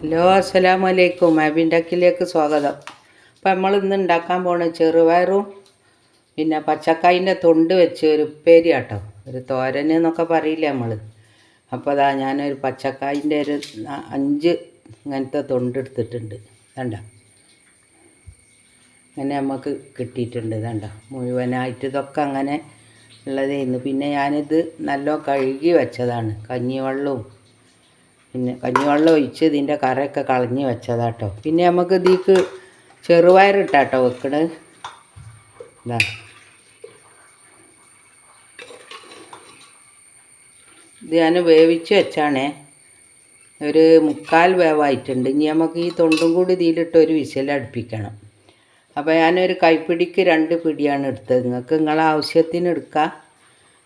Hello അസ്സലാമു അലൈക്കും അബിൻഡക്കിലേക്ക് സ്വാഗതം. അപ്പം നമ്മൾ ഇന്ന് ഉണ്ടാക്കാൻ പോണ ചെറുപയറും പിന്നെ പച്ചക്കായിന്റെ തൊണ്ട് വെച്ച് ഒരു ഉപ്പേരി ആട്ടോ ഒരു തോരൻ എന്നൊക്കെ പറയില്ല നമ്മൾ. അപ്പോൾ അതാ ഞാനൊരു പച്ചക്കായിന്റെ ഒരു അഞ്ച് ഇങ്ങനത്തെ തൊണ്ട് എടുത്തിട്ടുണ്ട്. വേണ്ട അങ്ങനെ നമുക്ക് കിട്ടിയിട്ടുണ്ട് വേണ്ട മുഴുവനായിട്ട് ഇതൊക്കെ അങ്ങനെ ഉള്ളതേന്ന്. പിന്നെ ഞാനിത് നല്ല കഴുകി വെച്ചതാണ്. കഞ്ഞിവെള്ളവും പിന്നെ കഞ്ഞിവെള്ളം ഒഴിച്ച് ഇതിന്റെ കറയൊക്കെ കളഞ്ഞ് വെച്ചതാട്ടോ. പിന്നെ നമുക്ക് ഇതിക്ക് ചെറുപയറിട്ടാട്ടോ വെക്കണത് ഇതാ. ഇത് ഞാൻ വേവിച്ച് വെച്ചാണേ. ഒരു മുക്കാൽ വേവായിട്ടുണ്ട്. ഇനി നമുക്ക് ഈ തൊണ്ടും കൂടി ഇതിലിട്ട് ഒരു വിശലടുപ്പിക്കണം അപ്പോൾ ഞാനൊരു കൈപ്പിടിക്ക് രണ്ട് പിടിയാണ് എടുത്തത്. നിങ്ങൾക്ക് നിങ്ങളെ ആവശ്യത്തിന് എടുക്കാം.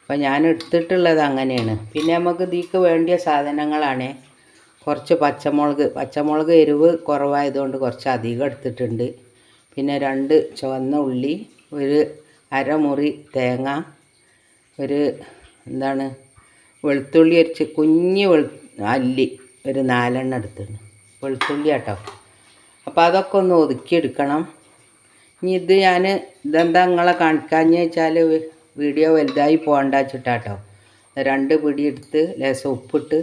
അപ്പോൾ ഞാൻ എടുത്തിട്ടുള്ളത് അങ്ങനെയാണ്. പിന്നെ നമുക്ക് ഇതിക്ക് വേണ്ടിയ സാധനങ്ങളാണ്. കുറച്ച് പച്ചമുളക് പച്ചമുളക് എരിവ് കുറവായതുകൊണ്ട് കുറച്ച് അധികം എടുത്തിട്ടുണ്ട്. പിന്നെ രണ്ട് ചുവന്ന ഉള്ളി ഒരു അരമുറി തേങ്ങ ഒരു എന്താണ് വെളുത്തുള്ളി അരിച്ച് കുഞ്ഞ് വെളു അല്ലി ഒരു നാലെണ്ണം എടുത്തിട്ടുണ്ട്. വെളുത്തുള്ളി കേട്ടോ അപ്പോൾ അതൊക്കെ ഒന്ന് ഒതുക്കിയെടുക്കണം ഇനി ഇത് ഞാൻ ഇതെന്താ നിങ്ങളെ കാണിക്കാഞ്ഞ് വെച്ചാൽ വീഡിയോ വലുതായി പോകണ്ട വെച്ചിട്ടാട്ടോ. രണ്ട് പിടി എടുത്ത് ലേശം ഉപ്പിട്ട്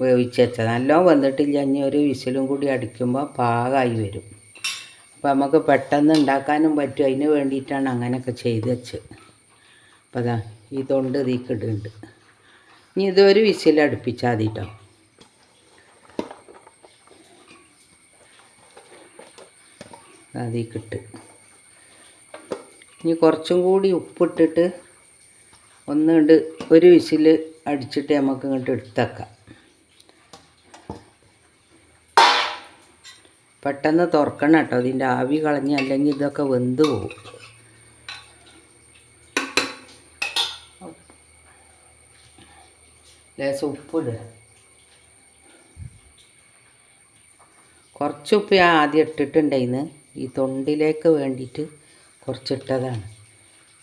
വേവിച്ച് വെച്ചത് നല്ലോണം വന്നിട്ടില്ല. ഇനി ഒരു വിസിലും കൂടി അടിക്കുമ്പോൾ പാകമായി വരും. അപ്പോൾ നമുക്ക് പെട്ടെന്ന് ഉണ്ടാക്കാനും പറ്റും. അതിന് വേണ്ടിയിട്ടാണ് അങ്ങനെയൊക്കെ ചെയ്ത് വെച്ചത്. അപ്പോൾ അതാ ഈ തൊണ്ട് ഇതിക്കിടുന്നുണ്ട് ഇനി ഇതൊരു വിസിൽ അടുപ്പിച്ചാൽ മതി കേട്ടോ. അതിക്കിട്ട് ഇനി കുറച്ചും കൂടി ഉപ്പിട്ടിട്ട് ഒന്നുകൊണ്ട് ഒരു വിസിൽ അടിച്ചിട്ട് നമുക്ക് ഇങ്ങോട്ട് എടുത്തേക്കാം പെട്ടെന്ന് തുറക്കണം കേട്ടോ. ഇതിന്റെ ആവി കളഞ്ഞ് അല്ലെങ്കിൽ ഇതൊക്കെ വെന്ത് പോകും ലേശം ഉപ്പിടുക കുറച്ച് ഉപ്പ് ഞാൻ ആദ്യം ഇട്ടിട്ടുണ്ടായിന്ന്. ഈ തൊണ്ടിലേക്ക് വേണ്ടിയിട്ട് കുറച്ചിട്ടതാണ്.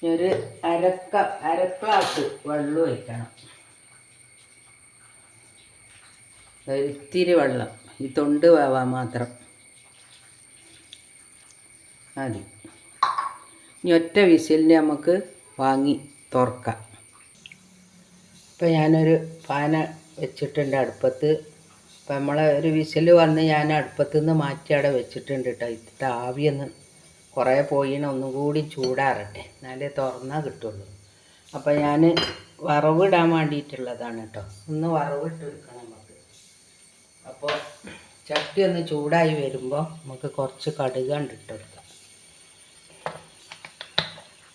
ഒരു അരക്ക അര ഗ്ലാസ് വെള്ളം ഒഴിക്കണം. ഇത്തിരി വെള്ളം. ഈ തൊണ്ട് വേവാൻ മാത്രം. മതി ഇനി ഒറ്റ വിസിലിന് നമുക്ക് വാങ്ങി തുറക്കാം. ഇപ്പം ഞാനൊരു പാന വെച്ചിട്ടുണ്ട് അടുപ്പത്ത്. ഇപ്പം നമ്മളെ ഒരു വിസിൽ വന്ന് ഞാൻ അടുപ്പത്ത് നിന്ന് മാറ്റി അവിടെ വെച്ചിട്ടുണ്ട് കേട്ടോ. ഇത്തിട്ട് ആവിയൊന്ന് കുറേ പോയിന് ഒന്നും കൂടി ചൂടാറട്ടെ. എന്നാലേ തുറന്നാൽ കിട്ടുള്ളൂ. അപ്പം ഞാൻ വറവിടാൻ വേണ്ടിയിട്ടുള്ളതാണ് കേട്ടോ. ഒന്ന് വറവിട്ട് വെക്കണം നമുക്ക്. അപ്പോൾ ചട്ടി ഒന്ന് ചൂടായി വരുമ്പോൾ നമുക്ക് കുറച്ച് കടുക് കണ്ടിട്ട്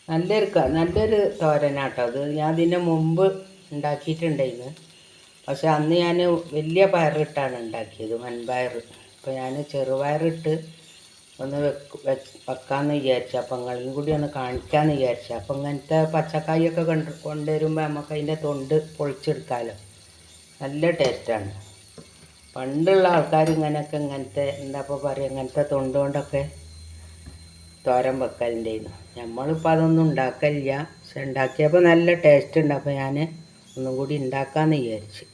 നല്ലൊരു നല്ലൊരു തോരനാട്ടോ അത്. ഞാൻ ഇതിന്റെ മുമ്പ് ഉണ്ടാക്കിയിട്ടുണ്ടായിരുന്നു. പക്ഷെ അന്ന് ഞാൻ വലിയ പയറിട്ടാണ് ഉണ്ടാക്കിയത് വൻപയർ. അപ്പോൾ ഞാൻ ചെറുപയറിട്ട് ഒന്ന് വെക്ക് വെക്കാമെന്ന് വിചാരിച്ചു. അപ്പം നിങ്ങളെയും കൂടി ഒന്ന് കാണിക്കാമെന്ന് വിചാരിച്ചു. അപ്പം ഇങ്ങനത്തെ പച്ചക്കായൊക്കെ കണ്ട് കൊണ്ടുവരുമ്പോൾ നമുക്ക് അതിന്റെ തൊണ്ട് പൊളിച്ചെടുക്കാമല്ലോ നല്ല ടേസ്റ്റാണ് പണ്ടുള്ള ആൾക്കാർ ഇങ്ങനെയൊക്കെ ഇങ്ങനത്തെ എന്താ ഇപ്പോൾ പറയുക ഇങ്ങനത്തെ തൊണ്ട് കൊണ്ടൊക്കെ തോരൻ വെക്കലുണ്ടായിരുന്നു നമ്മളിപ്പോൾ അതൊന്നും ഉണ്ടാക്കലില്ല. പക്ഷെ ഉണ്ടാക്കിയപ്പോൾ നല്ല ടേസ്റ്റ് ഉണ്ട്. അപ്പോൾ ഞാൻ ഒന്നും കൂടി ഉണ്ടാക്കാമെന്ന് വിചാരിച്ച്.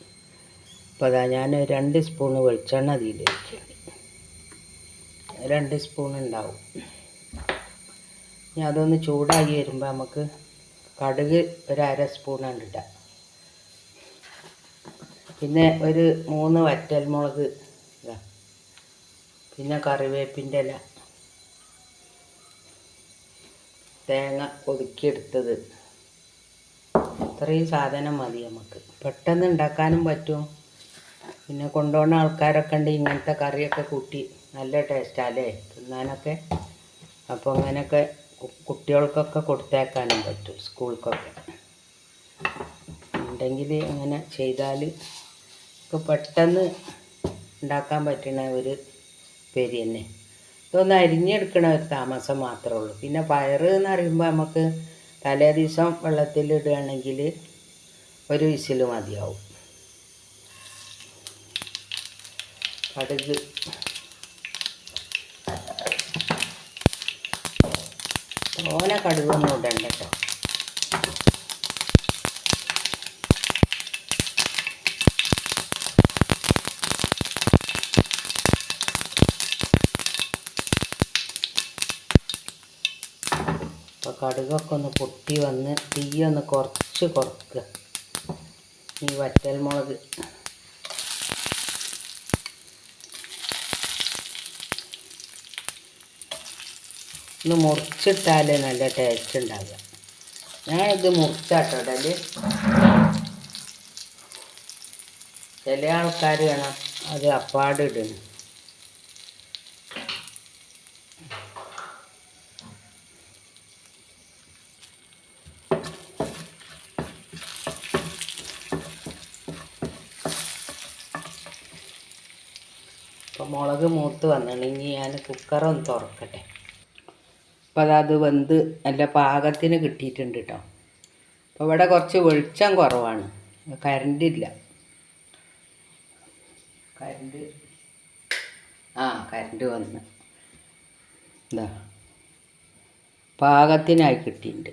അപ്പോൾ അതാ ഞാൻ രണ്ട് സ്പൂണ് വെളിച്ചെണ്ണ അതിൽ വെച്ചിട്ടുണ്ട് രണ്ട് സ്പൂൺ ഉണ്ടാവും. ഇനി അതൊന്ന് ചൂടായി വരുമ്പോൾ നമുക്ക് കടുക് ഒരു അര സ്പൂണാണ് ഇടാം പിന്നെ ഒരു മൂന്ന് വറ്റൽമുളക് ഇതാ. പിന്നെ കറിവേപ്പിന്റെ ഇല. തേങ്ങ ഒതുക്കിയെടുത്തത്. ഇത്രയും സാധനം മതി നമുക്ക്. പെട്ടെന്ന് ഉണ്ടാക്കാനും പറ്റും. പിന്നെ കൊണ്ടുപോകുന്ന ആൾക്കാരൊക്കെ ഉണ്ട് ഇങ്ങനത്തെ കറിയൊക്കെ കൂട്ടി നല്ല ടേസ്റ്റാല്ലേ തിന്നാനൊക്കെ. അപ്പോൾ അങ്ങനെയൊക്കെ കുട്ടികൾക്കൊക്കെ കൊടുത്തേക്കാനും പറ്റും സ്കൂൾക്കൊക്കെ. ഉണ്ടെങ്കിൽ അങ്ങനെ ചെയ്താൽ പെട്ടെന്ന് ഉണ്ടാക്കാൻ പറ്റുന്ന ഒരു പേര് തന്നെ. ഇതൊന്ന് അരിഞ്ഞെടുക്കണ ഒരു താമസം മാത്രമേ ഉള്ളൂ. പിന്നെ പയറ് എന്ന് പറയുമ്പോൾ നമുക്ക് തലേ ദിവസം വെള്ളത്തിലിടുകയാണെങ്കിൽ ഒരു വിസിൽ മതിയാവും. കടുക്. തോന കടുകൊന്നും ഇടണ്ട കേട്ടോ. കടുകൊക്കെ ഒന്ന് പൊട്ടി വന്ന് തീയൊന്ന് കുറച്ച് കുറക്കുക ഈ വറ്റൽ മുളക്. ഒന്ന് മുറിച്ചിട്ടാലേ നല്ല ടേസ്റ്റ് ഉണ്ടാകുക ഞാനിത് മുറിച്ചാട്ടോ ഇടൽ. ചില ആൾക്കാർ വേണം അത് അപ്പാട് മുളക് മൂത്ത് വന്നിട്ടുണ്ടെങ്കിൽ ഞാൻ കുക്കറൊന്ന് തുറക്കട്ടെ. അപ്പോൾ അതത് വെന്ത് നല്ല പാകത്തിന് കിട്ടിയിട്ടുണ്ട് കേട്ടോ അപ്പോൾ ഇവിടെ കുറച്ച് വെളിച്ചം കുറവാണ്. കരണ്ടില്ല കറണ്ട് ആ കരണ്ട് വന്ന്. എന്താ പാകത്തിനായി കിട്ടിയിട്ടുണ്ട്.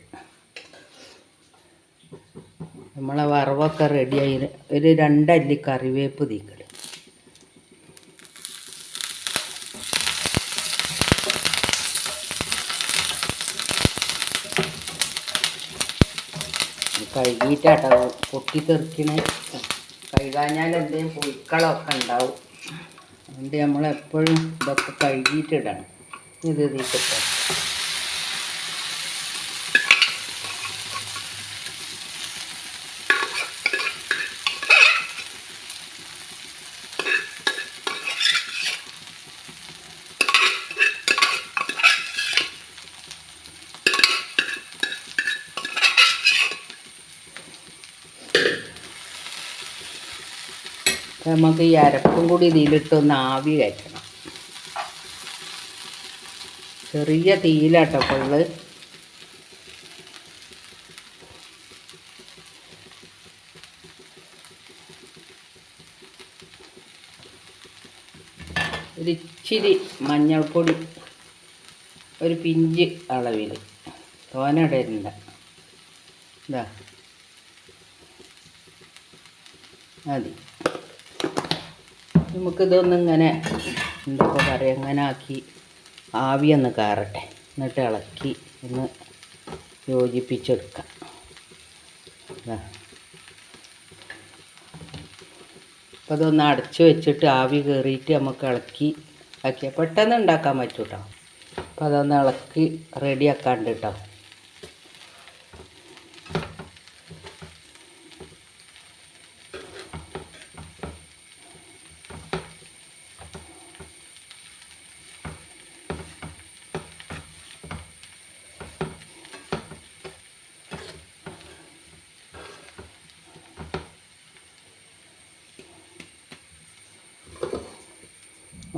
നമ്മളെ വറവൊക്കെ റെഡിയായി ഒരു രണ്ടല്ലി കറിവേപ്പ് തീക്കട് കഴുകിയിട്ടാട്ടോ പൊട്ടിത്തെറിക്കണ കഴുകാഞ്ഞാൽ എന്തെങ്കിലും പുഴുക്കളൊക്കെ ഉണ്ടാവും. അതുകൊണ്ട് നമ്മളെപ്പോഴും ഇതൊക്കെ കഴുകിയിട്ടിടണം ഇത് തീക്കട്ടെ നമുക്ക് ഈ അരപ്പും കൂടി ഇതിലിട്ടൊന്ന് ആവി കയറ്റണം. ചെറിയ തീയിലാട്ടോ പൊള്ള് ഒരിച്ചിരി മഞ്ഞൾപ്പൊടി ഒരു പിഞ്ച് അളവിൽ തോനടരുണ്ട. ഇതാ മതി. നമുക്കിതൊന്ന് ഇങ്ങനെ എന്താ പറയുക ഇങ്ങനെ ആക്കി ആവി ഒന്ന് കയറട്ടെ എന്നിട്ട് ഇളക്കി ഒന്ന് യോജിപ്പിച്ചെടുക്കാം. ദാ. അപ്പോൾ അതൊന്ന് അടച്ച് വെച്ചിട്ട് ആവി കയറിയിട്ട് നമുക്ക് ഇളക്കി ആക്കിയാൽ പെട്ടെന്ന് ഉണ്ടാക്കാൻ പറ്റൂട്ടോ. അപ്പോൾ അതൊന്ന് ഇളക്കി റെഡിയാക്കാണ്ട് കേട്ടോ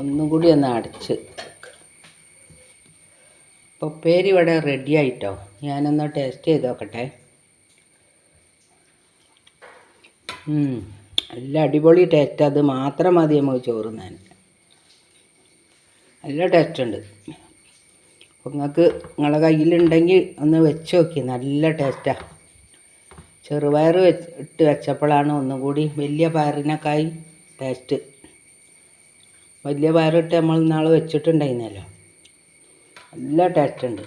ഒന്നും കൂടി ഒന്ന് അടച്ച് അപ്പോൾ ഉപ്പേരി ഇവിടെ റെഡി ആയിട്ടോ? ഞാനൊന്ന് ടേസ്റ്റ് ചെയ്ത് നോക്കട്ടെ. നല്ല അടിപൊളി ടേസ്റ്റ് അത് മാത്രം മതി നമുക്ക് ചോറുന്നാൻ നല്ല ടേസ്റ്റ് ഉണ്ട്. നിങ്ങൾക്ക് നിങ്ങളെ കയ്യിലുണ്ടെങ്കിൽ ഒന്ന് വെച്ച് നോക്കി. നല്ല ടേസ്റ്റാണ് ചെറുപയർ വെച്ച് ഇട്ട് വെച്ചപ്പോഴാണ് ഒന്നുകൂടി വലിയ വലിയ പയറിനൊക്കെയായി ടേസ്റ്റ് വലിയ പയറിട്ട് നമ്മൾ ഇന്നാൾ വെച്ചിട്ടുണ്ടായിരുന്നല്ലോ. നല്ല ടേസ്റ്റ് ഉണ്ട്.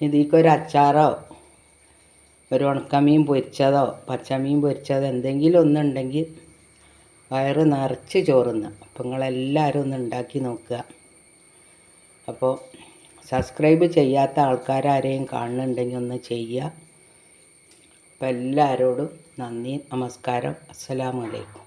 ഇതിക്കൊരു അച്ചാറോ ഒരു ഉണക്കമീൻ പൊരിച്ചതോ പച്ചമീൻ പൊരിച്ചതോ എന്തെങ്കിലും ഒന്നുണ്ടെങ്കിൽ വയറ് നിറച്ച് ചോറുന്ന അപ്പം നിങ്ങളെല്ലാവരും ഒന്ന് ഉണ്ടാക്കി നോക്കുക. അപ്പോൾ സബ്സ്ക്രൈബ് ചെയ്യാത്ത ആൾക്കാരാരെയും കാണുന്നുണ്ടെങ്കിൽ ഒന്ന് ചെയ്യുക. അപ്പോൾ എല്ലാവരോടും നന്ദി നമസ്കാരം. അസ്സലാമു അലൈക്കും.